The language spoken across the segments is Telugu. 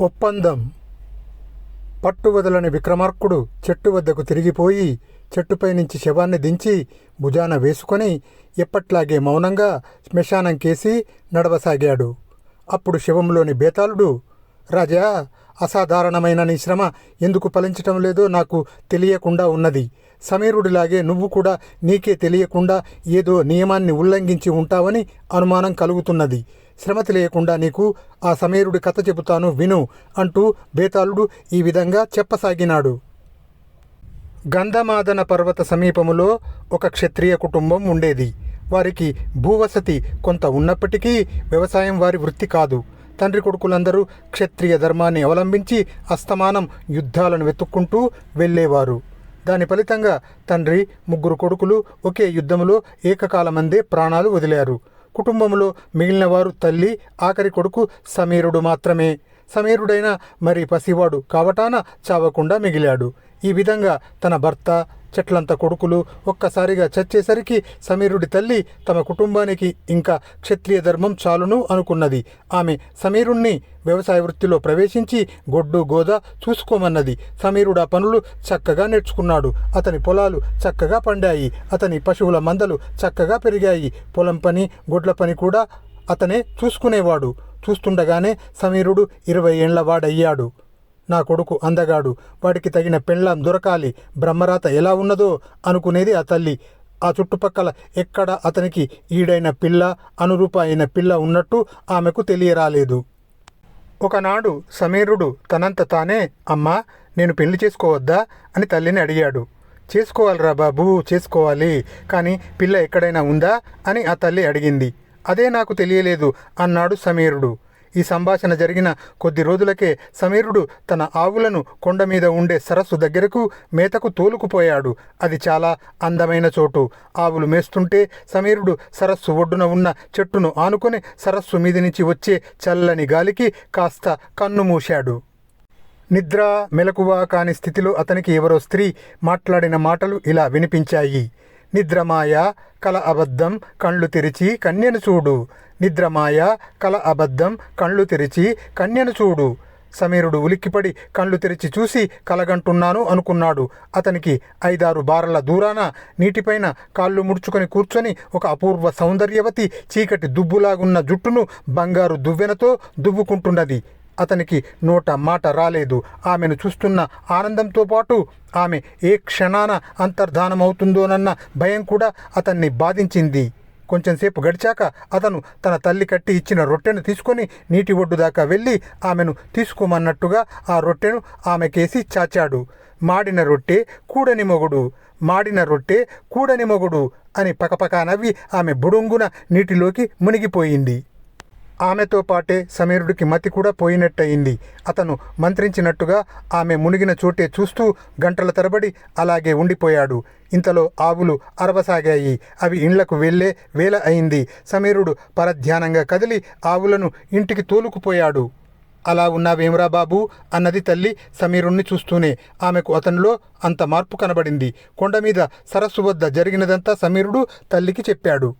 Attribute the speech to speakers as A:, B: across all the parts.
A: ఒప్పందం. పట్టువదలని విక్రమార్కుడు చెట్టు వద్దకు తిరిగిపోయి చెట్టుపై నుంచి శవాన్ని దించి భుజాన వేసుకొని ఎప్పట్లాగే మౌనంగా శ్మశానం కేసి నడవసాగాడు. అప్పుడు శవంలోని బేతాళుడు రాజా అసాధారణమైన నీ శ్రమ ఎందుకు ఫలించటం లేదో నాకు తెలియకుండా ఉన్నది. సమీరుడిలాగే నువ్వు కూడా నీకే తెలియకుండా ఏదో నియమాన్ని ఉల్లంఘించి ఉంటావని అనుమానం కలుగుతున్నది. శ్రమ తెలియకుండా నీకు ఆ సమీరుడి కథ చెబుతాను విను అంటూ బేతాళుడు ఈ విధంగా చెప్పసాగినాడు. గంధమాదన పర్వత సమీపములో ఒక క్షత్రియ కుటుంబం ఉండేది. వారికి భూవసతి కొంత ఉన్నప్పటికీ వ్యవసాయం వారి వృత్తి కాదు. తండ్రి కొడుకులందరూ క్షత్రియ ధర్మాన్ని అవలంబించి అస్తమానం యుద్ధాలను వెతుక్కుంటూ వెళ్ళేవారు. దాని ఫలితంగా తండ్రి ముగ్గురు కొడుకులు ఒకే యుద్ధములో ఏకకాలమందే ప్రాణాలు వదిలారు. కుటుంబంలో మిగిలిన వారు తల్లి ఆఖరి కొడుకు సమీరుడు మాత్రమే. సమీరుడైన మరి పసివాడు కావటాన చావకుండా మిగిలాడు. ఈ విధంగా తన భర్త చెట్లంత కొడుకులు ఒక్కసారిగా చచ్చేసరికి సమీరుడి తల్లి తమ కుటుంబానికి ఇంకా క్షత్రియ ధర్మం చాలును అనుకున్నది. ఆమె సమీరుణ్ణి వ్యవసాయ వృత్తిలో ప్రవేశించి గొడ్డు గోద చూసుకోమన్నది. సమీరుడు ఆ పనులు చక్కగా నేర్చుకున్నాడు. అతని పొలాలు చక్కగా పండాయి. అతని పశువుల మందలు చక్కగా పెరిగాయి. పొలం పని గొడ్ల పని కూడా అతనే చూసుకునేవాడు. చూస్తుండగానే సమీరుడు ఇరవై ఏండ్ల వాడయ్యాడు. నా కొడుకు అందగాడు. వాడికి తగిన పెళ్ళాం దొరకాలి. బ్రహ్మరాత ఎలా ఉన్నదో అనుకునేది ఆ తల్లి. ఆ చుట్టుపక్కల ఎక్కడ అతనికి ఈడైన పిల్ల అనురూప అయిన పిల్ల ఉన్నట్టు ఆమెకు తెలియరాలేదు. ఒకనాడు సమీరుడు తనంత తానే అమ్మా నేను పెళ్ళి చేసుకోవద్దా? అని తల్లిని అడిగాడు. చేసుకోవాలిరా బాబు చేసుకోవాలి. కానీ పిల్ల ఎక్కడైనా ఉందా? అని ఆ తల్లి అడిగింది. అదే నాకు తెలియలేదు అన్నాడు సమీరుడు. ఈ సంభాషణ జరిగిన కొద్ది రోజులకే సమీరుడు తన ఆవులను కొండ మీద ఉండే సరస్సు దగ్గరకు మేతకు తోలుకుపోయాడు. అది చాలా అందమైన చోటు. ఆవులు మేస్తుంటే సమీరుడు సరస్సు ఒడ్డున ఉన్న చెట్టును ఆనుకొని సరస్సు మీద నుంచి వచ్చే చల్లని గాలికి కాస్త కన్ను మూశాడు. నిద్ర మెలకువ కాని స్థితిలో అతనికి ఎవరో స్త్రీ మాట్లాడిన మాటలు ఇలా వినిపించాయి. నిద్రమాయ కల అబద్ధం కళ్ళు తెరిచి కన్యను చూడు. నిద్రమాయ కల అబద్ధం కళ్ళు తెరిచి కన్యను చూడు. సమీరుడు ఉలిక్కిపడి కళ్ళు తెరిచి చూసి కలగంటున్నాను అనుకున్నాడు. అతనికి ఐదారు బారల దూరాన నీటిపైన కాళ్ళు ముడుచుకొని కూర్చొని ఒక అపూర్వ సౌందర్యవతి చీకటి దుబ్బులాగున్న జుట్టును బంగారు దువ్వెనతో దువ్వుకుంటున్నది. అతనికి నోట మాట రాలేదు. ఆమెను చూస్తున్న ఆనందంతో పాటు ఆమె ఏ క్షణాన అంతర్ధానమవుతుందోనన్న భయం కూడా అతన్ని బాధించింది. కొంచెంసేపు గడిచాక అతను తన తల్లి కట్టి ఇచ్చిన రొట్టెను తీసుకొని నీటి ఒడ్డు దాకా వెళ్ళి ఆమెను తీసుకోమన్నట్టుగా ఆ రొట్టెను ఆమెకేసి చాచాడు. మాడిన రొట్టె కూడని మొగుడు మాడిన రొట్టె కూడని మొగుడు అని పకపకా నవ్వి ఆమె బుడుంగున నీటిలోకి మునిగిపోయింది. ఆమెతో పాటే సమీరుడికి మతి కూడా పోయినట్టయింది. అతను మంత్రించినట్టుగా ఆమె మునిగిన చోటే చూస్తూ గంటల తరబడి అలాగే ఉండిపోయాడు. ఇంతలో ఆవులు అరవసాగాయి. అవి ఇండ్లకు వెళ్ళే వేల అయింది. సమీరుడు పరధ్యానంగా కదిలి ఆవులను ఇంటికి తోలుకుపోయాడు. అలా ఉన్నావేమ్రా బాబు అన్నది తల్లి సమీరుణ్ణి చూస్తూనే. ఆమెకు అతనిలో అంత మార్పు కనబడింది. కొండ మీద సరస్సు వద్ద జరిగినదంతా సమీరుడు తల్లికి చెప్పాడు.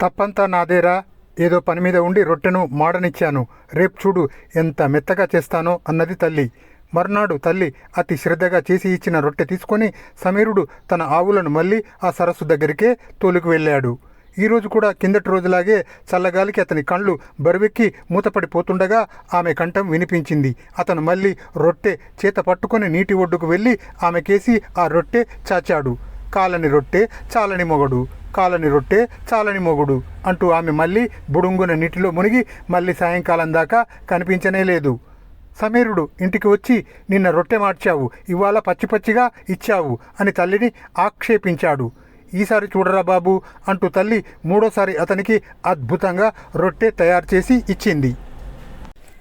A: తప్పంతా నాదేరా. ఏదో పని మీద ఉండి రొట్టెను మాడనిచ్చాను. రేపు చూడు ఎంత మెత్తగా చేస్తానో అన్నది తల్లి. మర్నాడు తల్లి అతి శ్రద్ధగా చేసి ఇచ్చిన రొట్టె తీసుకొని సమీరుడు తన ఆవులను మళ్ళీ ఆ సరస్సు దగ్గరికే తోలుకు వెళ్ళాడు. ఈరోజు కూడా కిందటి రోజులాగే చల్లగాలికి అతని కళ్ళు బరువెక్కి మూతపడిపోతుండగా ఆమె కంఠం వినిపించింది. అతను మళ్ళీ రొట్టె చేత పట్టుకొని నీటి ఒడ్డుకు వెళ్ళి ఆమెకేసి ఆ రొట్టె చాచాడు. కాలని రొట్టె చాలని మొగడు. కాలని రొట్టె చాలని మొగుడు అంటూ ఆమె మళ్ళీ బుడుంగున నీటిలో మునిగి మళ్ళీ సాయంకాలం దాకా కనిపించనే లేదు. సమీరుడు ఇంటికి వచ్చి నిన్న రొట్టె మార్చావు ఇవాళ పచ్చి పచ్చిగా ఇచ్చావు అని తల్లిని ఆక్షేపించాడు. ఈసారి చూడరా బాబు అంటూ తల్లి మూడోసారి అతనికి అద్భుతంగా రొట్టె తయారు చేసి ఇచ్చింది.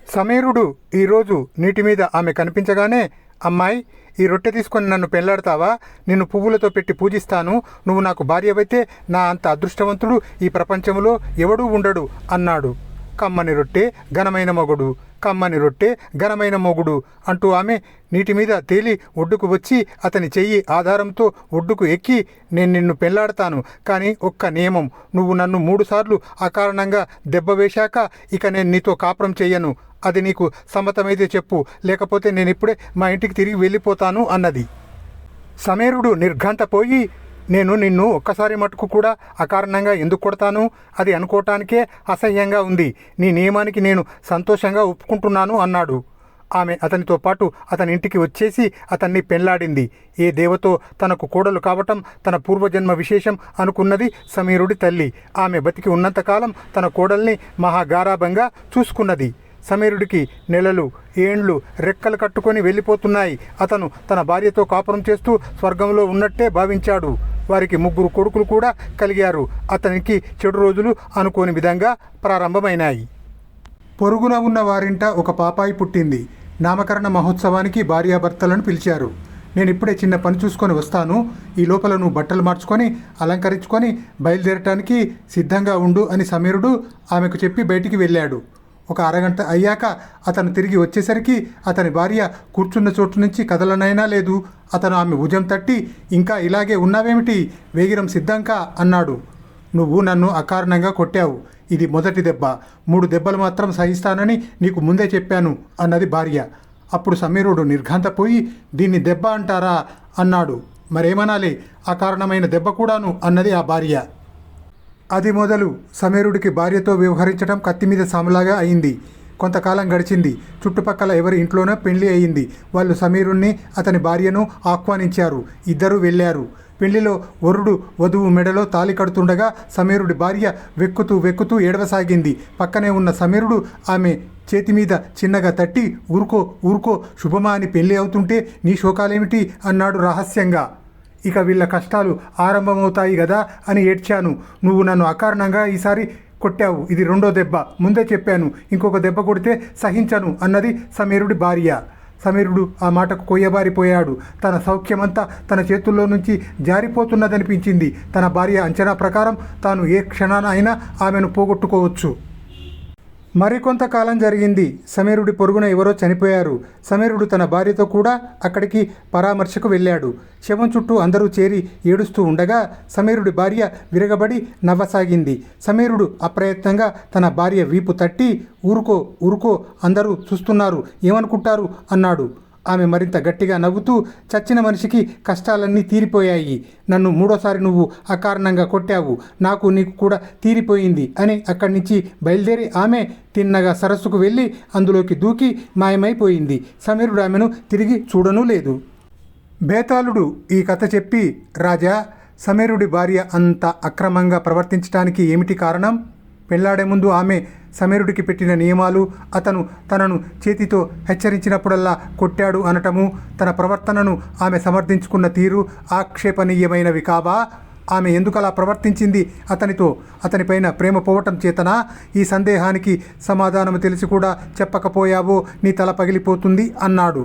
A: సమీరుడు ఈరోజు నీటి మీద ఆమె కనిపించగానే అమ్మాయి ఈ రొట్టె తీసుకొని నన్ను పెళ్ళాడతావా? నిన్ను పువ్వులతో పెట్టి పూజిస్తాను. నువ్వు నాకు భార్యవైతే నా అంత అదృష్టవంతుడు ఈ ప్రపంచంలో ఎవడూ ఉండడు అన్నాడు. కమ్మని రొట్టె ఘనమైన మొగుడు. కమ్మని రొట్టె ఘనమైన మొగుడు అంటూ ఆమె నీటి మీద తేలి ఒడ్డుకు వచ్చి అతని చెయ్యి ఆధారంతో ఒడ్డుకు ఎక్కి నేను నిన్ను పెళ్ళాడతాను. కానీ ఒక్క నియమం నువ్వు నన్ను మూడుసార్లు అకారణంగా దెబ్బ వేశాక ఇక నేను నీతో కాపురం చెయ్యను. అది నీకు సమ్మతమైతే చెప్పు లేకపోతే నేను ఇప్పుడే మా ఇంటికి తిరిగి వెళ్ళిపోతాను అన్నది. సమీరుడు నిర్ఘంతపోయి నేను నిన్ను ఒక్కసారి మటుకు కూడా అకారణంగా ఎందుకు కొడతాను? అది అనుకోవటానికే అసహ్యంగా ఉంది. నీ నియమానికి నేను సంతోషంగా ఒప్పుకుంటున్నాను అన్నాడు. ఆమె అతనితో పాటు అతని ఇంటికి వచ్చేసి అతన్ని పెళ్ళాడింది. ఏ దేవతో? తనకు కోడలు కావటం తన పూర్వజన్మ విశేషం అనుకున్నది సమీరుడి తల్లి. ఆమె బతికి ఉన్నంతకాలం తన కోడల్ని మహాగారాభంగా చూసుకున్నది. సమీరుడికి నెలలు ఏండ్లు రెక్కలు కట్టుకొని వెళ్ళిపోతున్నాయి. అతను తన భార్యతో కాపురం చేస్తూ స్వర్గంలో ఉన్నట్టే భావించాడు. వారికి ముగ్గురు కొడుకులు కూడా కలిగారు. అతనికి చెడు రోజులు అనుకోని విధంగా ప్రారంభమైనాయి. పొరుగున ఉన్న వారింట ఒక పాపాయి పుట్టింది. నామకరణ మహోత్సవానికి భార్యాభర్తలను పిలిచారు. నేను ఇప్పుడే చిన్న పని చూసుకొని వస్తాను. ఈ లోపల నువ్వు బట్టలు మార్చుకొని అలంకరించుకొని బయలుదేరటానికి సిద్ధంగా ఉండు అని సమీరుడు ఆమెకు చెప్పి బయటికి వెళ్ళాడు. ఒక అరగంట అయ్యాక అతను తిరిగి వచ్చేసరికి అతని భార్య కూర్చున్న చోటు నుంచి కదలనైనా లేదు. అతను ఆమె భుజం తట్టి ఇంకా ఇలాగే ఉన్నావేమిటి? వేగిరం సిద్ధంకా? అన్నాడు. నువ్వు నన్ను అకారణంగా కొట్టావు. ఇది మొదటి దెబ్బ. మూడు దెబ్బలు మాత్రం సహిస్తానని నీకు ముందే చెప్పాను అన్నది భార్య. అప్పుడు సమీరుడు నిర్ఘాంతపోయి దీన్ని దెబ్బ అంటారా? అన్నాడు. మరేమనాలి అకారణమైన దెబ్బ కూడాను అన్నది ఆ భార్య. అది మొదలు సమీరుడికి భార్యతో వ్యవహరించడం కత్తి మీద సాములాగా అయింది. కొంతకాలం గడిచింది. చుట్టుపక్కల ఎవరి ఇంట్లోనో పెళ్ళి అయింది. వాళ్ళు సమీరుణ్ణి అతని భార్యను ఆహ్వానించారు. ఇద్దరూ వెళ్ళారు. పెళ్ళిలో వరుడు వధువు మెడలో తాలి కడుతుండగా సమీరుడి భార్య వెక్కుతూ వెక్కుతూ ఏడవసాగింది. పక్కనే ఉన్న సమీరుడు ఆమె చేతి మీద చిన్నగా తట్టి ఊరుకో ఊరుకో శుభమా అని పెళ్ళి అవుతుంటే నీ శోకాలేమిటి? అన్నాడు రహస్యంగా. ఇక వీళ్ళ కష్టాలు ఆరంభమవుతాయి కదా అని ఏడ్చాను. నువ్వు నన్ను అకారణంగా ఈసారి కొట్టావు. ఇది రెండో దెబ్బ. ముందే చెప్పాను. ఇంకొక దెబ్బ కొడితే సహించను అన్నది సమీరుడి భార్య. సమీరుడు ఆ మాటకు కొయ్యబారిపోయాడు. తన సౌఖ్యమంతా తన చేతుల్లో నుంచి జారిపోతున్నదనిపించింది. తన భార్య అంచనా ప్రకారం తాను ఏ క్షణాన అయినా ఆమెను పోగొట్టుకోవచ్చు. మరికొంతకాలం జరిగింది. సమీరుడి పొరుగున ఎవరో చనిపోయారు. సమీరుడు తన భార్యతో కూడా అక్కడికి పరామర్శకు వెళ్ళాడు. శవం చుట్టూ అందరూ చేరి ఏడుస్తూ ఉండగా సమీరుడి భార్య విరగబడి నవ్వసాగింది. సమీరుడు అప్రయత్నంగా తన భార్య వీపు తట్టి ఊరుకో ఊరుకో అందరూ చూస్తున్నారు ఏమనుకుంటారు? అన్నాడు. ఆమె మరింత గట్టిగా నవ్వుతూ చచ్చిన మనిషికి కష్టాలన్నీ తీరిపోయాయి. నన్ను మూడోసారి నువ్వు అకారణంగా కొట్టావు. నాకు నీకు కూడా తీరిపోయింది అని అక్కడి నుంచి బయలుదేరి ఆమె తిన్నగా సరస్సుకు వెళ్ళి అందులోకి దూకి మాయమైపోయింది. సమీరుడు ఆమెను తిరిగి చూడనూ లేదు. బేతాళుడు ఈ కథ చెప్పి రాజా సమీరుడి భార్య అంత అక్రమంగా ప్రవర్తించడానికి ఏమిటి కారణం? పెళ్ళాడే ముందు ఆమె సమీరుడికి పెట్టిన నియమాలు అతను తనను చేతితో హెచ్చరించినప్పుడల్లా కొట్టాడు అనటము తన ప్రవర్తనను ఆమె సమర్థించుకున్న తీరు ఆక్షేపణీయమైనవి కాబా ఆమె ఎందుకలా ప్రవర్తించింది? అతనితో అతనిపైన ప్రేమ పోవటం చేతనా? ఈ సందేహానికి సమాధానం తెలిసి కూడా చెప్పకపోయావో నీ తల పగిలిపోతుంది అన్నాడు.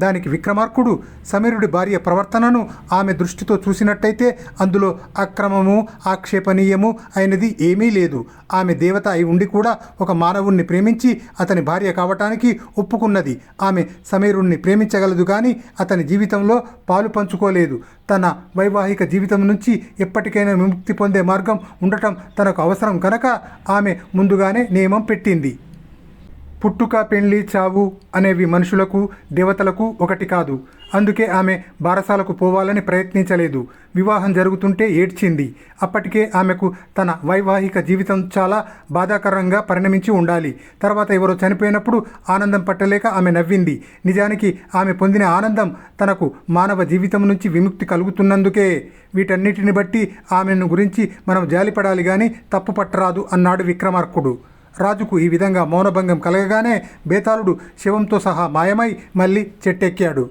A: దానికి విక్రమార్కుడు సమీరుడి భార్య ప్రవర్తనను ఆమె దృష్టితో చూసినట్టయితే అందులో అక్రమము ఆక్షేపణీయము అయినది ఏమీ లేదు. ఆమె దేవత అయి ఉండి కూడా ఒక మానవుణ్ణి ప్రేమించి అతని భార్య కావటానికి ఒప్పుకున్నది. ఆమె సమీరుణ్ణి ప్రేమించగలదు కానీ అతని జీవితంలో పాలు పంచుకోలేదు. తన వైవాహిక జీవితం నుంచి ఎప్పటికైనా విముక్తి పొందే మార్గం ఉండటం తనకు అవసరం కనుక ఆమె ముందుగానే నియమం పెట్టింది. పుట్టుక పెళ్ళి చావు అనేవి మనుషులకు దేవతలకు ఒకటి కాదు. అందుకే ఆమె బారసాలకు పోవాలని ప్రయత్నించలేదు. వివాహం జరుగుతుంటే ఏడ్చింది. అప్పటికే ఆమెకు తన వైవాహిక జీవితం చాలా బాధాకరంగా పరిణమించి ఉండాలి. తర్వాత ఎవరో చనిపోయినప్పుడు ఆనందం పట్టలేక ఆమె నవ్వింది. నిజానికి ఆమె పొందిన ఆనందం తనకు మానవ జీవితం నుంచి విముక్తి కలుగుతున్నందుకే. వీటన్నిటిని బట్టి ఆమెను గురించి మనం జాలిపడాలి కానీ తప్పు పట్టరాదు అన్నాడు విక్రమార్కుడు. రాజుకు ఈ విధంగా మౌనభంగం కలగగానే బేతాళుడు శివంతో సహా మాయమై మళ్ళీ చెట్టెక్కాడు.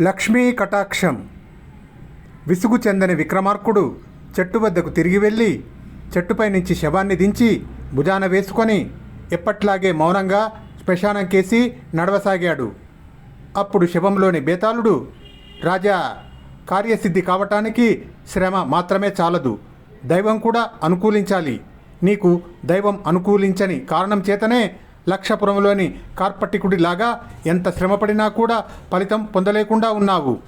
A: లక్ష్మీ కటాక్షం. విసుగు చెందని విక్రమార్కుడు చెట్టు వద్దకు తిరిగి వెళ్ళి చెట్టుపై నుంచి శవాన్ని దించి భుజాన వేసుకొని ఎప్పట్లాగే మౌనంగా శ్మశానం కేసి నడవసాగాడు. అప్పుడు శవంలోని బేతాళుడు రాజా కార్యసిద్ధి కావటానికి శ్రమ మాత్రమే చాలదు. దైవం కూడా అనుకూలించాలి. నీకు దైవం అనుకూలించని కారణం చేతనే లక్షపురంలోని కార్పటికుడిలాగా ఎంత శ్రమపడినా కూడా ఫలితం పొందలేకుండా ఉన్నావు.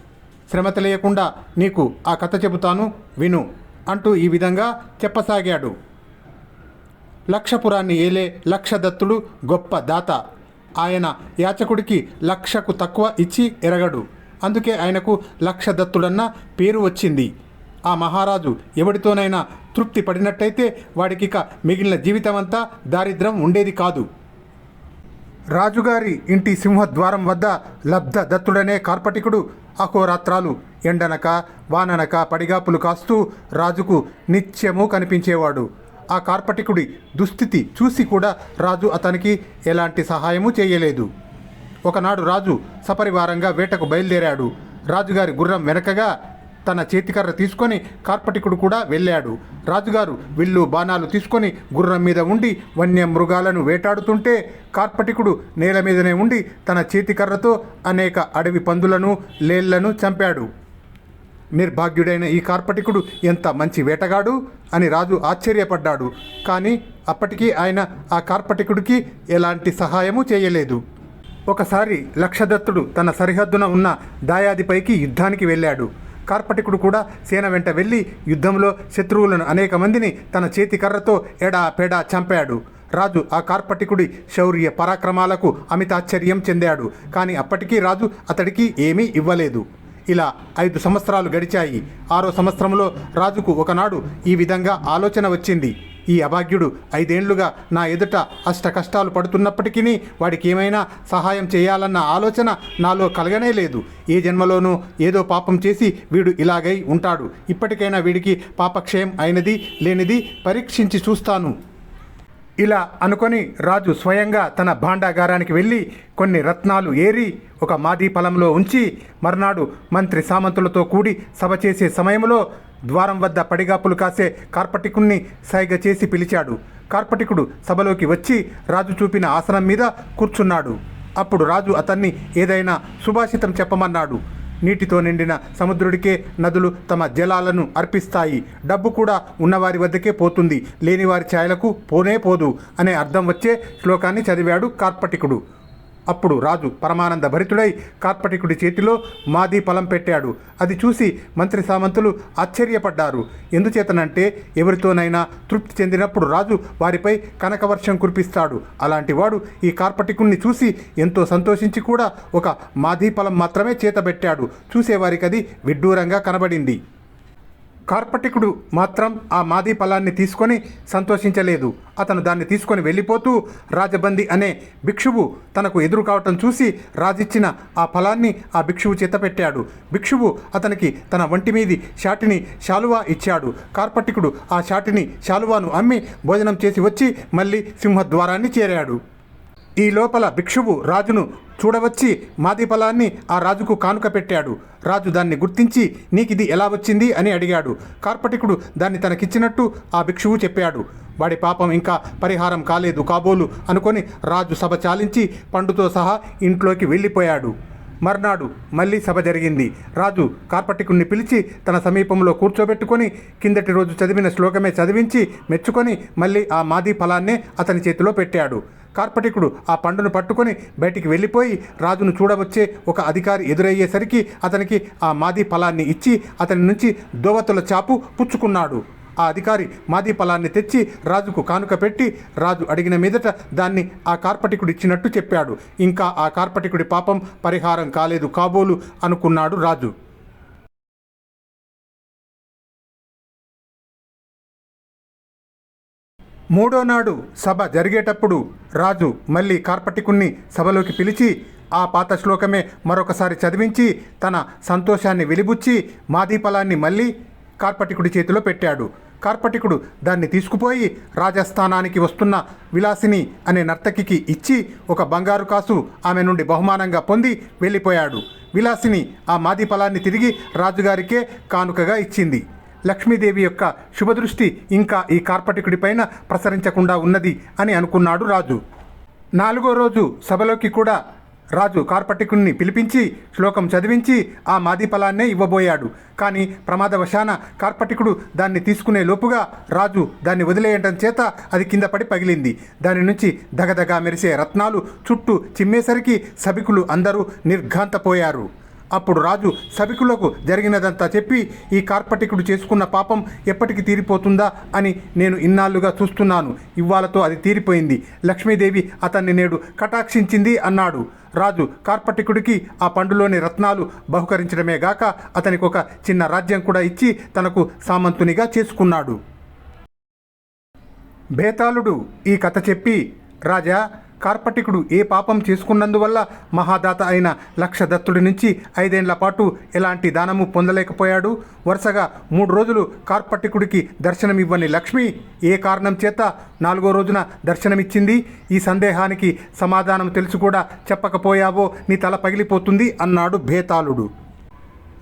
A: శ్రమ తెలియకుండా నీకు ఆ కథ చెబుతాను విను అంటూ ఈ విధంగా చెప్పసాగాడు. లక్షపురాన్ని ఏలే లక్షదత్తుడు గొప్ప దాత. ఆయన యాచకుడికి లక్షకు తక్కువ ఇచ్చి ఎరగడు. అందుకే ఆయనకు లక్షదత్తుడన్న పేరు వచ్చింది. ఆ మహారాజు ఎవడితోనైనా తృప్తి పడినట్టయితే వాడికిక మిగిలిన జీవితమంతా దారిద్రం ఉండేది కాదు. రాజుగారి ఇంటి సింహద్వారం వద్ద లబ్ధ దత్తుడనే కార్పటికుడు అహోరాత్రాలు ఎండనక వాననక పడిగాపులు కాస్తూ రాజుకు నిత్యము కనిపించేవాడు. ఆ కార్పటికుడి దుస్థితి చూసి కూడా రాజు అతనికి ఎలాంటి సహాయము చేయలేదు. ఒకనాడు రాజు సపరివారంగా వేటకు బయలుదేరాడు. రాజుగారి గుర్రం వెనకగా తన చేతికర్ర తీసుకొని కార్పటికుడు కూడా వెళ్ళాడు. రాజుగారు విల్లు బాణాలు తీసుకొని గుర్రం మీద ఉండి వన్య మృగాలను వేటాడుతుంటే కార్పటికుడు నేల మీదనే ఉండి తన చేతికర్రతో అనేక అడవి పందులను లేళ్ళను చంపాడు. నిర్భాగ్యుడైన ఈ కార్పటికుడు ఎంత మంచి వేటగాడు? అని రాజు ఆశ్చర్యపడ్డాడు. కానీ అప్పటికీ ఆయన ఆ కార్పటికుడికి ఎలాంటి సహాయము చేయలేదు. ఒకసారి లక్షదత్తుడు తన సరిహద్దున ఉన్న దాయాదిపైకి యుద్ధానికి వెళ్ళాడు. కార్పటికుడు కూడా సేన వెంట వెళ్ళి యుద్ధంలో శత్రువులను అనేక మందిని తన చేతి కర్రతో ఎడా పెడా చంపాడు. రాజు ఆ కార్పటికుడి శౌర్య పరాక్రమాలకు అమితాశ్చర్యం చెందాడు. కానీ అప్పటికీ రాజు అతడికి ఏమీ ఇవ్వలేదు. ఇలా ఐదు సంవత్సరాలు గడిచాయి. ఆరో సంవత్సరంలో రాజుకు ఒకనాడు ఈ విధంగా ఆలోచన వచ్చింది. ఈ అభాగ్యుడు ఐదేండ్లుగా నా ఎదుట అష్ట కష్టాలు పడుతున్నప్పటికీ వాడికి ఏమైనా సహాయం చేయాలన్న ఆలోచన నాలో కలగనే లేదు. ఏ జన్మలోనూ ఏదో పాపం చేసి వీడు ఇలాగై ఉంటాడు. ఇప్పటికైనా వీడికి పాపక్షయం అయినది లేనిది పరీక్షించి చూస్తాను. ఇలా అనుకొని రాజు స్వయంగా తన భాండాగారానికి వెళ్ళి కొన్ని రత్నాలు ఏరి ఒక మాదీ ఫలంలో ఉంచి మర్నాడు మంత్రి సామంతులతో కూడి సభ చేసే సమయంలో ద్వారం వద్ద పడిగాపులు కాసే కార్పటికుణ్ణి సైగ చేసి పిలిచాడు. కార్పటికుడు సభలోకి వచ్చి రాజు చూపిన ఆసనం మీద కూర్చున్నాడు. అప్పుడు రాజు అతన్ని ఏదైనా సుభాషితం చెప్పమన్నాడు. నీటితో నిండిన సముద్రుడికే నదులు తమ జలాలను అర్పిస్తాయి. డబ్బు కూడా ఉన్నవారి వద్దకే పోతుంది. లేనివారి ఛాయలకు పోనే పోదు అనే అర్థం వచ్చే శ్లోకాన్ని చదివాడు కార్పటికుడు. అప్పుడు రాజు పరమానంద భరితుడై కార్పటికుడి చేతిలో మాది ఫలం పెట్టాడు. అది చూసి మంత్రి సామంతులు ఆశ్చర్యపడ్డారు. ఎందుచేతనంటే ఎవరితోనైనా తృప్తి చెందినప్పుడు రాజు వారిపై కనకవర్షం కురిపిస్తాడు. అలాంటి వాడు ఈ కార్పటికుణ్ణి చూసి ఎంతో సంతోషించి కూడా ఒక మాదీ ఫలం మాత్రమే చేతబెట్టాడు. చూసేవారికి అది విడ్డూరంగా కనబడింది. కార్పటికుడు మాత్రం ఆ మాదీ ఫలాన్ని తీసుకొని సంతోషించలేదు. అతను దాన్ని తీసుకొని వెళ్ళిపోతూ రాజబంది అనే భిక్షువు తనకు ఎదురు కావటం చూసి రాజిచ్చిన ఆ ఫలాన్ని ఆ భిక్షువు చేతపెట్టాడు. భిక్షువు అతనికి తన వంటి మీది షాటిని శాలువా ఇచ్చాడు. కార్పటికుడు ఆ షాటిని శాలువాను అమ్మి భోజనం చేసి వచ్చి మళ్ళీ సింహద్వారాన్ని చేరాడు. ఈ లోపల భిక్షువు రాజును చూడవచ్చి మాది ఫలాన్ని ఆ రాజుకు కానుక పెట్టాడు. రాజు దాన్ని గుర్తించి నీకిది ఎలా వచ్చింది? అని అడిగాడు. కార్పటికుడు దాన్ని తనకిచ్చినట్టు ఆ భిక్షువు చెప్పాడు. వాడి పాపం ఇంకా పరిహారం కాలేదు కాబోలు అనుకొని రాజు సభ చాలించి పండుతో సహా ఇంట్లోకి వెళ్ళిపోయాడు. మర్నాడు మళ్ళీ సభ జరిగింది. రాజు కార్పటికుణ్ణి పిలిచి తన సమీపంలో కూర్చోబెట్టుకొని కిందటి రోజు చదివిన శ్లోకమే చదివించి మెచ్చుకొని మళ్ళీ ఆ మాది ఫలాన్నే అతని చేతిలో పెట్టాడు. కార్పటికుడు ఆ పండును పట్టుకొని బయటికి వెళ్ళిపోయి రాజును చూడవచ్చే ఒక అధికారి ఎదురయ్యేసరికి అతనికి ఆ మాది ఫలాన్ని ఇచ్చి అతని నుంచి దోవతుల చాపు పుచ్చుకున్నాడు. ఆ అధికారి మాది ఫలాన్ని తెచ్చి రాజుకు కానుక పెట్టి రాజు అడిగిన మీదట దాన్ని ఆ కార్పటికుడు ఇచ్చినట్టు చెప్పాడు. ఇంకా ఆ కార్పటికుడి పాపం పరిహారం కాలేదు కాబోలు అనుకున్నాడు రాజు. మూడో నాడు సభ జరిగేటప్పుడు రాజు మళ్ళీ కార్పటికుణ్ణి సభలోకి పిలిచి ఆ పాత శ్లోకమే మరొకసారి చదివించి తన సంతోషాన్ని వెలిబుచ్చి మాదీఫలాన్ని మళ్ళీ కార్పటికుడి చేతిలో పెట్టాడు. కార్పటికుడు దాన్ని తీసుకుపోయి రాజస్థానానికి వస్తున్న విలాసిని అనే నర్తకికి ఇచ్చి ఒక బంగారు కాసు ఆమె నుండి బహుమానంగా పొంది వెళ్ళిపోయాడు. విలాసిని ఆ మాదిఫలాన్ని తిరిగి రాజుగారికే కానుకగా ఇచ్చింది. లక్ష్మీదేవి యొక్క శుభదృష్టి ఇంకా ఈ కార్పటికుడి పైన ప్రసరించకుండా ఉన్నది అని అనుకున్నాడు రాజు. నాలుగో రోజు సభలోకి కూడా రాజు కార్పటికుణ్ణి పిలిపించి శ్లోకం చదివించి ఆ మాదిఫలాన్నే ఇవ్వబోయాడు. కానీ ప్రమాదవశాన కార్పటికుడు దాన్ని తీసుకునే లోపుగా రాజు దాన్ని వదిలేయటం చేత అది కింద పడి పగిలింది. దాని నుంచి దగదగా మెరిసే రత్నాలు చుట్టూ చిమ్మేసరికి సభికులు అందరూ నిర్ఘాంతపోయారు. అప్పుడు రాజు సభికులకు జరిగినదంతా చెప్పి ఈ కార్పటికుడు చేసుకున్న పాపం ఎప్పటికి తీరిపోతుందా అని నేను ఇన్నాళ్ళుగా చూస్తున్నాను. ఇవాళతో అది తీరిపోయింది. లక్ష్మీదేవి అతన్ని నేడు కటాక్షించింది అన్నాడు. రాజు కార్పటికుడికి ఆ పండులోని రత్నాలు బహుకరించడమే గాక అతనికి ఒక చిన్న రాజ్యం కూడా ఇచ్చి తనకు సామంతునిగా చేసుకున్నాడు. బేతాళుడు ఈ కథ చెప్పి రాజా కార్పటికుడు ఏ పాపం చేసుకున్నందువల్ల మహాదాత అయిన లక్షదత్తుడి నుంచి ఐదేండ్ల పాటు ఎలాంటి దానము పొందలేకపోయాడు? వరుసగా మూడు రోజులు కార్పటికుడికి దర్శనమివ్వని లక్ష్మి ఏ కారణం చేత నాలుగో రోజున దర్శనమిచ్చింది? ఈ సందేహానికి సమాధానం తెలుసు కూడా చెప్పకపోయావో నీ తల పగిలిపోతుంది అన్నాడు భేతాళుడు.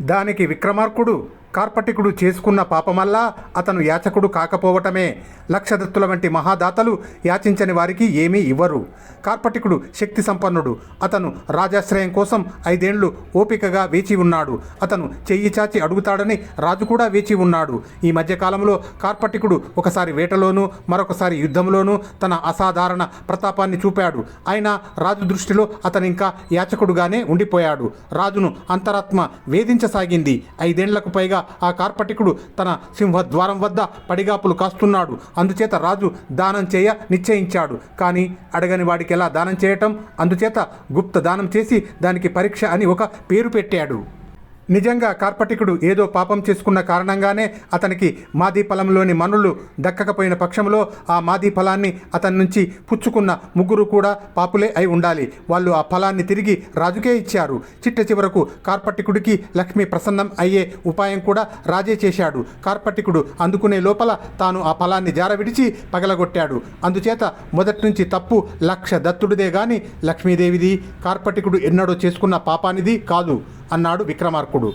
A: దానికి విక్రమార్కుడు కార్పటికుడు చేసుకున్న పాపమల్లా అతను యాచకుడు కాకపోవటమే. లక్షదత్తుల వంటి మహాదాతలు యాచించని వారికి ఏమీ ఇవ్వరు. కార్పటికుడు శక్తి సంపన్నుడు. అతను రాజాశ్రయం కోసం ఐదేండ్లు ఓపికగా వేచి ఉన్నాడు. అతను చెయ్యి చాచి అడుగుతాడని రాజు కూడా వేచి ఉన్నాడు. ఈ మధ్యకాలంలో కార్పటికుడు ఒకసారి వేటలోనూ మరొకసారి యుద్ధంలోనూ తన అసాధారణ ప్రతాపాన్ని చూపాడు. అయినా రాజు దృష్టిలో అతను ఇంకా యాచకుడుగానే ఉండిపోయాడు. రాజును అంతరాత్మ వేధించసాగింది. ఐదేండ్లకు పైగా ఆ కార్పటికుడు తన సింహద్వారం వద్ద పడిగాపులు కాస్తున్నాడు. అందుచేత రాజు దానం చేయ నిశ్చయించాడు. కానీ అడగని వాడికి ఎలా దానం చేయటం? అందుచేత గుప్త దానం చేసి దానికి పరీక్ష అని ఒక పేరు పెట్టాడు. నిజంగా కార్పటికుడు ఏదో పాపం చేసుకున్న కారణంగానే అతనికి మాదీ ఫలంలోని మనులు దక్కకపోయిన పక్షంలో ఆ మాదీ ఫలాన్ని అతని నుంచి పుచ్చుకున్న ముగ్గురు కూడా పాపులే అయి ఉండాలి. వాళ్ళు ఆ ఫలాన్ని తిరిగి రాజుకే ఇచ్చారు. చిట్ట చివరకు కార్పటికుడికి లక్ష్మి ప్రసన్నం అయ్యే ఉపాయం కూడా రాజే చేశాడు. కార్పటికుడు అందుకునే లోపల తాను ఆ ఫలాన్ని జార విడిచి పగలగొట్టాడు. అందుచేత మొదటి నుంచి తప్పు లక్ష దత్తుడిదే గాని లక్ష్మీదేవిది కార్పటికుడు ఎన్నడూ చేసుకున్న పాపానిది కాదు. అన్నాడు విక్రమార్కుడు.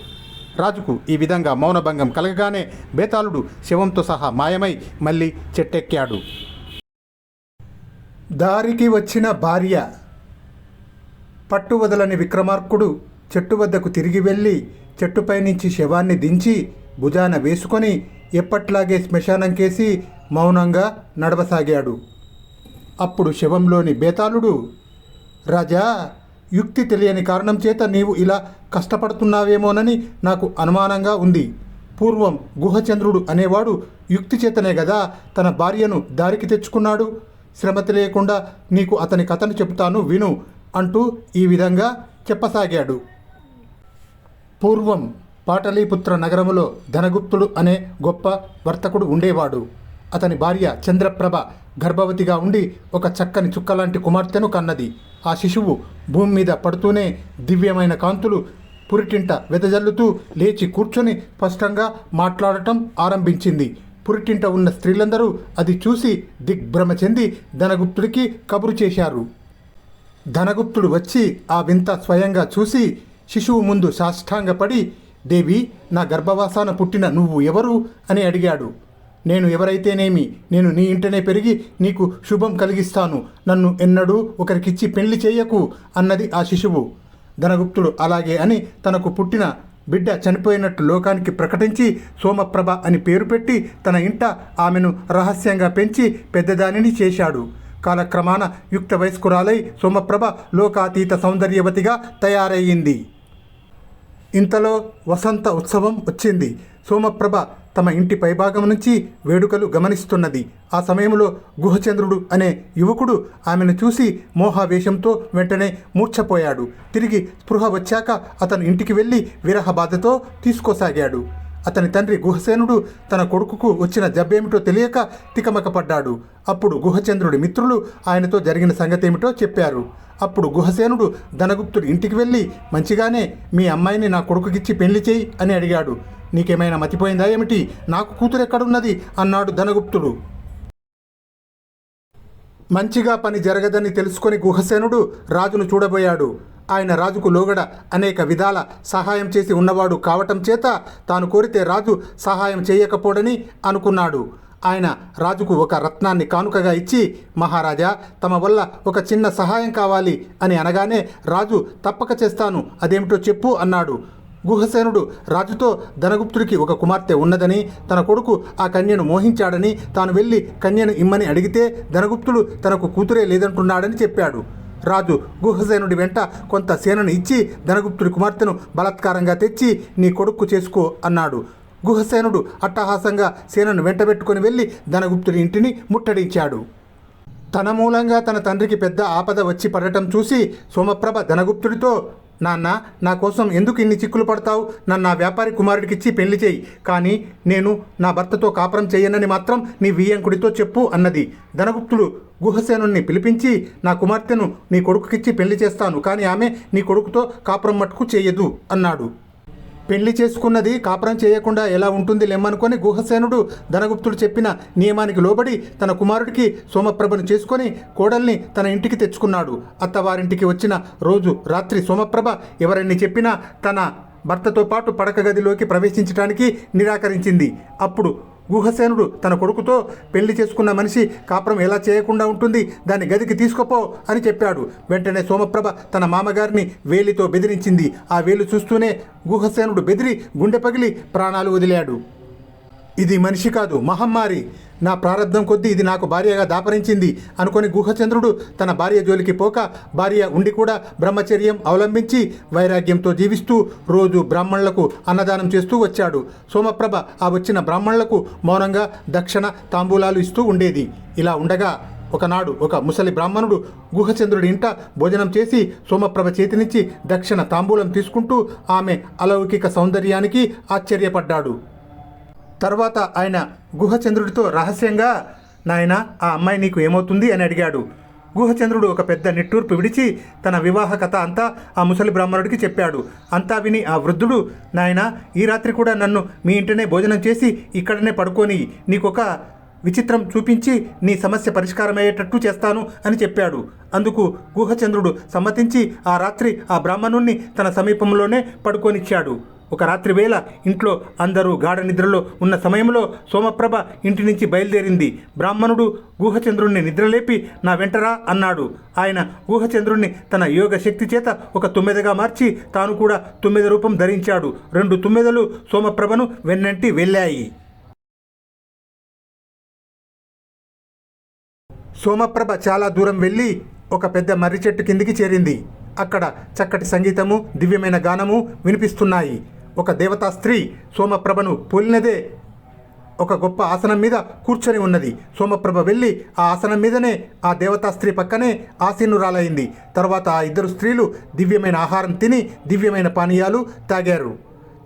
A: రాజుకు ఈ విధంగా మౌనభంగం కలగగానే బేతాళుడు శవంతో సహా మాయమై మళ్ళీ చెట్టెక్కాడు. దారికి వచ్చిన భార్య పట్టు వదలని విక్రమార్కుడు చెట్టు వద్దకు తిరిగి వెళ్ళి చెట్టుపై నుంచి శవాన్ని దించి భుజాన వేసుకొని ఎప్పట్లాగే శ్మశానం కేసి మౌనంగా నడవసాగాడు. అప్పుడు శవంలోని బేతాళుడు రాజా యుక్తి తెలియని కారణం చేత నీవు ఇలా కష్టపడుతున్నావేమోనని నాకు అనుమానంగా ఉంది. పూర్వం గుహచంద్రుడు అనేవాడు యుక్తి చేతనే కదా తన భార్యను దారికి తెచ్చుకున్నాడు. శ్రమ తెలియకుండా నీకు అతని కథను చెబుతాను విను అంటూ ఈ విధంగా చెప్పసాగాడు. పూర్వం పాటలీపుత్ర నగరములో ధనగుప్తుడు అనే గొప్ప వర్తకుడు ఉండేవాడు. అతని భార్య చంద్రప్రభ గర్భవతిగా ఉండి ఒక చక్కని చుక్కలాంటి కుమార్తెను కన్నది. ఆ శిశువు భూమి మీద పడుతూనే దివ్యమైన కాంతులు పురిటింట వెదజల్లుతూ లేచి కూర్చొని స్పష్టంగా మాట్లాడటం ఆరంభించింది. పురిటింట ఉన్న స్త్రీలందరూ అది చూసి దిగ్భ్రమ చెంది ధనగుప్తుడికి కబురు చేశారు. ధనగుప్తుడు వచ్చి ఆ వింత స్వయంగా చూసి శిశువు ముందు సాష్టాంగపడి దేవి నా గర్భవాసాన పుట్టిన నువ్వు ఎవరు? అని అడిగాడు. నేను ఎవరైతేనేమి నేను నీ ఇంటనే పెరిగి నీకు శుభం కలిగిస్తాను. నన్ను ఎన్నడూ ఒకరికిచ్చి పెళ్ళి చేయకు అన్నది ఆ శిశువు. ధనగుప్తుడు అలాగే అని తనకు పుట్టిన బిడ్డ చనిపోయినట్టు లోకానికి ప్రకటించి సోమప్రభ అని పేరు పెట్టి తన ఇంట ఆమెను రహస్యంగా పెంచి పెద్దదానిని చేశాడు. కాలక్రమాన యుక్త వయస్కురాలై సోమప్రభ లోకాతీత సౌందర్యవతిగా తయారయ్యింది. ఇంతలో వసంత ఉత్సవం వచ్చింది. సోమప్రభ తమ ఇంటి పైభాగం నుంచి వేడుకలు గమనిస్తున్నది. ఆ సమయంలో గుహచంద్రుడు అనే యువకుడు ఆమెను చూసి మోహావేశంతో వెంటనే మూర్ఛపోయాడు. తిరిగి స్పృహ వచ్చాక అతను ఇంటికి వెళ్ళి విరహ బాధతో తీసుకోసాగాడు. అతని తండ్రి గుహసేనుడు తన కొడుకుకు వచ్చిన జబ్బేమిటో తెలియక తికమకపడ్డాడు. అప్పుడు గుహచంద్రుడి మిత్రులు ఆయనతో జరిగిన సంగతేమిటో చెప్పారు. అప్పుడు గుహసేనుడు ధనగుప్తుడి ఇంటికి వెళ్ళి మంచిగానే మీ అమ్మాయిని నా కొడుకుకిచ్చి పెళ్ళి చేయి అని అడిగాడు. నీకేమైనా మతిపోయిందా ఏమిటి? నాకు కూతురు ఎక్కడున్నది? అన్నాడు ధనగుప్తుడు. మంచిగా పని జరగదని తెలుసుకొని గుహసేనుడు రాజును చూడబోయాడు. ఆయన రాజుకు లోగడ అనేక విధాల సహాయం చేసి ఉన్నవాడు కావటం చేత తాను కోరితే రాజు సహాయం చేయకపోడని అనుకున్నాడు. ఆయన రాజుకు ఒక రత్నాన్ని కానుకగా ఇచ్చి మహారాజా తమ వల్ల ఒక చిన్న సహాయం కావాలి అని అనగానే రాజు తప్పక చేస్తాను. అదేమిటో చెప్పు అన్నాడు. గుహసేనుడు రాజుతో ధనగుప్తుడికి ఒక కుమార్తె ఉన్నదని తన కొడుకు ఆ కన్యను మోహించాడని తాను వెళ్ళి కన్యను ఇమ్మని అడిగితే ధనగుప్తుడు తనకు కూతురే లేదంటున్నాడని చెప్పాడు. రాజు గుహసేనుడి వెంట కొంత సేనను ఇచ్చి ధనగుప్తుడి కుమార్తెను బలాత్కారంగా తెచ్చి నీ కొడుకు చేసుకో అన్నాడు. గుహసేనుడు అట్టహాసంగా సేనను వెంటబెట్టుకుని వెళ్ళి ధనగుప్తుడి ఇంటిని ముట్టడించాడు. తన మూలంగా తన తండ్రికి పెద్ద ఆపద వచ్చి పడటం చూసి సోమప్రభ ధనగుప్తుడితో నాన్న నా కోసం ఎందుకు ఇన్ని చిక్కులు పడతావు? నన్ను నా వ్యాపారి కుమారుడికిచ్చి పెళ్ళి చేయి. కానీ నేను నా భర్తతో కాపురం చేయనని మాత్రం నీ వియ్యంకుడితో చెప్పు అన్నది. ధనగుప్తుడు గుహసేనుణ్ణి పిలిపించి నా కుమార్తెను నీ కొడుకుకిచ్చి పెళ్ళి చేస్తాను కానీ ఆమె నీ కొడుకుతో కాపురం మట్టుకు చేయదు అన్నాడు. పెళ్ళి చేసుకున్నది కాపురం చేయకుండా ఎలా ఉంటుంది లెమ్మనుకొని గుహసేనుడు ధనగుప్తుడు చెప్పిన నియమానికి లోబడి తన కుమారుడికి సోమప్రభను చేసుకొని కోడల్ని తన ఇంటికి తెచ్చుకున్నాడు. అత్తవారింటికి వచ్చిన రోజు రాత్రి సోమప్రభ ఎవరన్ని చెప్పినా తన భర్తతో పాటు పడక గదిలోకి ప్రవేశించడానికి నిరాకరించింది. అప్పుడు గుహసేనుడు తన కొడుకుతో పెళ్ళి చేసుకున్న మనిషి కాపురం ఎలా చేయకుండా ఉంటుంది? దాన్ని గదికి తీసుకుపో అని చెప్పాడు. వెంటనే సోమప్రభ తన మామగారిని వేలితో బెదిరించింది. ఆ వేలు చూస్తూనే గుహసేనుడు బెదిరి గుండె పగిలి ప్రాణాలు వదిలాడు. ఇది మనిషి కాదు మహమ్మారి. నా ప్రారంధం కొద్దీ ఇది నాకు భార్యగా దాపరించింది అనుకొని గుహచంద్రుడు తన భార్య జోలికి పోక భార్య ఉండి కూడా బ్రహ్మచర్యం అవలంబించి వైరాగ్యంతో జీవిస్తూ రోజు బ్రాహ్మణులకు అన్నదానం చేస్తూ వచ్చాడు. సోమప్రభ ఆ వచ్చిన బ్రాహ్మణులకు మౌనంగా దక్షిణ తాంబూలాలు ఇస్తూ ఉండేది. ఇలా ఉండగా ఒకనాడు ఒక ముసలి బ్రాహ్మణుడు గుహచంద్రుడి ఇంట భోజనం చేసి సోమప్రభ చేతి నుంచి దక్షిణ తాంబూలం తీసుకుంటూ ఆమె అలౌకిక సౌందర్యానికి ఆశ్చర్యపడ్డాడు. తర్వాత ఆయన గుహచంద్రుడితో రహస్యంగా నాయన ఆ అమ్మాయి నీకు ఏమవుతుంది? అని అడిగాడు. గుహచంద్రుడు ఒక పెద్ద నిట్టూర్పు విడిచి తన వివాహ కథ అంతా ఆ ముసలి బ్రాహ్మణుడికి చెప్పాడు. అంతా విని ఆ వృద్ధుడు నాయన ఈ రాత్రి కూడా నన్ను మీ ఇంటనే భోజనం చేసి ఇక్కడనే పడుకొని నీకొక విచిత్రం చూపించి నీ సమస్య పరిష్కారమయ్యేటట్టు చేస్తాను అని చెప్పాడు. అందుకు గుహచంద్రుడు సమ్మతించి ఆ రాత్రి ఆ బ్రాహ్మణుణ్ణి తన సమీపంలోనే పడుకొనిచ్చాడు. ఒక రాత్రి వేళ ఇంట్లో అందరూ గాఢ నిద్రలో ఉన్న సమయంలో సోమప్రభ ఇంటి నుంచి బయలుదేరింది. బ్రాహ్మణుడు గుహచంద్రుణ్ణి నిద్రలేపి నా వెంటరా అన్నాడు. ఆయన గుహచంద్రుణ్ణి తన యోగ శక్తి చేత ఒక తుమ్మెదగా మార్చి తాను కూడా తుమ్మెద రూపం ధరించాడు. రెండు తుమ్మెదలు సోమప్రభను వెన్నంటి వెళ్ళాయి. సోమప్రభ చాలా దూరం వెళ్ళి ఒక పెద్ద మర్రి చెట్టు కిందికి చేరింది. అక్కడ చక్కటి సంగీతము దివ్యమైన గానము వినిపిస్తున్నాయి. ఒక దేవతా స్త్రీ సోమప్రభను పోలినదే ఒక గొప్ప ఆసనం మీద కూర్చొని ఉన్నది. సోమప్రభ వెళ్ళి ఆ ఆసనం మీదనే ఆ దేవతా స్త్రీ పక్కనే ఆసీనురాలైంది. తర్వాత ఆ ఇద్దరు స్త్రీలు దివ్యమైన ఆహారం తిని దివ్యమైన పానీయాలు తాగారు.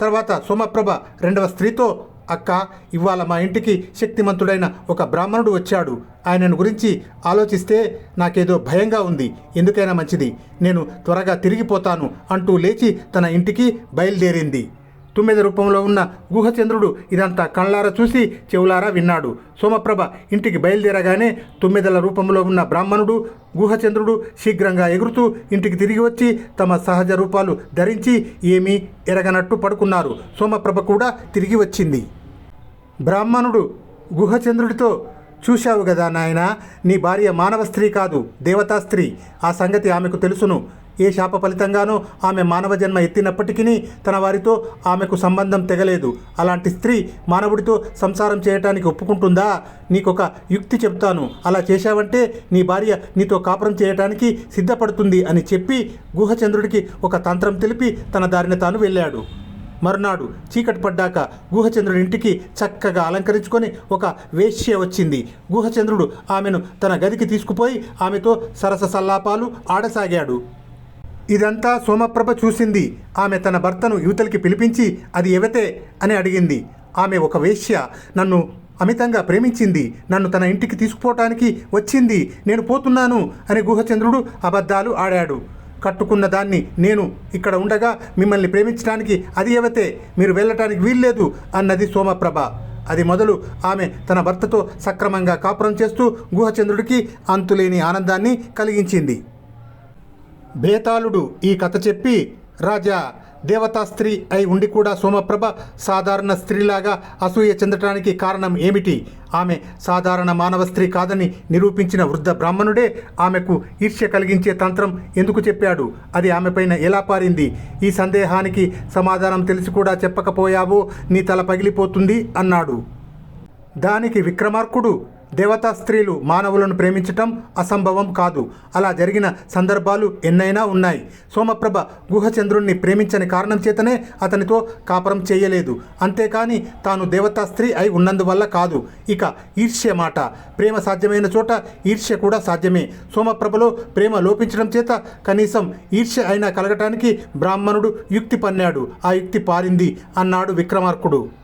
A: తర్వాత సోమప్రభ రెండవ స్త్రీతో అక్క ఇవాళ మా ఇంటికి శక్తిమంతుడైన ఒక బ్రాహ్మణుడు వచ్చాడు. ఆయనను గురించి ఆలోచిస్తే నాకేదో భయంగా ఉంది. ఎందుకైనా మంచిది. నేను త్వరగా తిరిగిపోతాను అంటూ లేచి తన ఇంటికి బయలుదేరింది. తుమ్మెద రూపంలో ఉన్న గుహచంద్రుడు ఇదంతా కళ్ళారా చూసి చెవులారా విన్నాడు. సోమప్రభ ఇంటికి బయలుదేరగానే తుమ్మెదల రూపంలో ఉన్న బ్రాహ్మణుడు గుహచంద్రుడు శీఘ్రంగా ఎగురుతూ ఇంటికి తిరిగి వచ్చి తమ సహజ రూపాలు ధరించి ఏమీ ఎరగనట్టు పడుకున్నారు. సోమప్రభ కూడా తిరిగి వచ్చింది. బ్రాహ్మణుడు గుహచంద్రుడితో చూశావు కదా నాయన నీ భార్య మానవ స్త్రీ కాదు దేవతా స్త్రీ. ఆ సంగతి ఆమెకు తెలుసును. ఏ శాప ఫలితంగానో ఆమె మానవ జన్మ ఎత్తినప్పటికీ తన వారితో ఆమెకు సంబంధం తెగలేదు. అలాంటి స్త్రీ మానవుడితో సంసారం చేయటానికి ఒప్పుకుంటుందా? నీకొక యుక్తి చెప్తాను. అలా చేశావంటే నీ భార్య నీతో కాపురం చేయటానికి సిద్ధపడుతుంది అని చెప్పి గుహచంద్రుడికి ఒక తంత్రం తెలిపి తన దారిన తాను వెళ్ళాడు. మరునాడు చీకటి పడ్డాక గుహచంద్రుడి ఇంటికి చక్కగా అలంకరించుకొని ఒక వేశ్య వచ్చింది. గుహచంద్రుడు ఆమెను తన గదికి తీసుకుపోయి ఆమెతో సరస సల్లాపాలు ఆడసాగాడు. ఇదంతా సోమప్రభ చూసింది. ఆమె తన భర్తను యువతలకి పిలిపించి అది ఎవతే? అని అడిగింది. ఆమె ఒక వేశ్య నన్ను అమితంగా ప్రేమించింది. నన్ను తన ఇంటికి తీసుకుపోవటానికి వచ్చింది. నేను పోతున్నాను అని గుహచంద్రుడు అబద్ధాలు ఆడాడు. కట్టుకున్న దాన్ని నేను ఇక్కడ ఉండగా మిమ్మల్ని ప్రేమించడానికి అది ఎవతే? మీరు వెళ్ళటానికి వీల్లేదు అన్నది సోమప్రభ. అది మొదలు ఆమె తన భర్తతో సక్రమంగా కాపురం చేస్తూ గుహచంద్రుడికి అంతులేని ఆనందాన్ని కలిగించింది. బేతాళుడు ఈ కథ చెప్పి రాజా దేవతా స్త్రీ అయి ఉండి కూడా సోమప్రభ సాధారణ స్త్రీలాగా అసూయ చెందటానికి కారణం ఏమిటి? ఆమె సాధారణ మానవ స్త్రీ కాదని నిరూపించిన వృద్ధ బ్రాహ్మణుడే ఆమెకు ఈర్ష్య కలిగించే తంత్రం ఎందుకు చెప్పాడు? అది ఆమెపైన ఎలా పారింది? ఈ సందేహానికి సమాధానం తెలిసి కూడా చెప్పకపోయావో నీ తల పగిలిపోతుంది అన్నాడు. దానికి విక్రమార్కుడు దేవతా స్త్రీలు మానవులను ప్రేమించటం అసంభవం కాదు. అలా జరిగిన సందర్భాలు ఎన్నైనా ఉన్నాయి. సోమప్రభ గుహచంద్రుణ్ణి ప్రేమించని కారణం చేతనే అతనితో కాపురం చేయలేదు. అంతేకాని తాను దేవతా స్త్రీ అయి ఉన్నందువల్ల కాదు. ఇక ఈర్ష్య మాట. ప్రేమ సాధ్యమైన చోట ఈర్ష్య కూడా సాధ్యమే. సోమప్రభలో ప్రేమ లోపించడం చేత కనీసం ఈర్ష్య అయినా కలగటానికి బ్రాహ్మణుడు యుక్తి పన్నాడు. ఆ యుక్తి పారింది అన్నాడు విక్రమార్కుడు.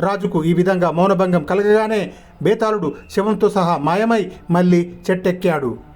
A: రాజుకు ఈ విధంగా మౌనభంగం కలగగానే బేతాళుడు శవంతో సహా మాయమై మళ్ళీ చెట్టెక్కాడు.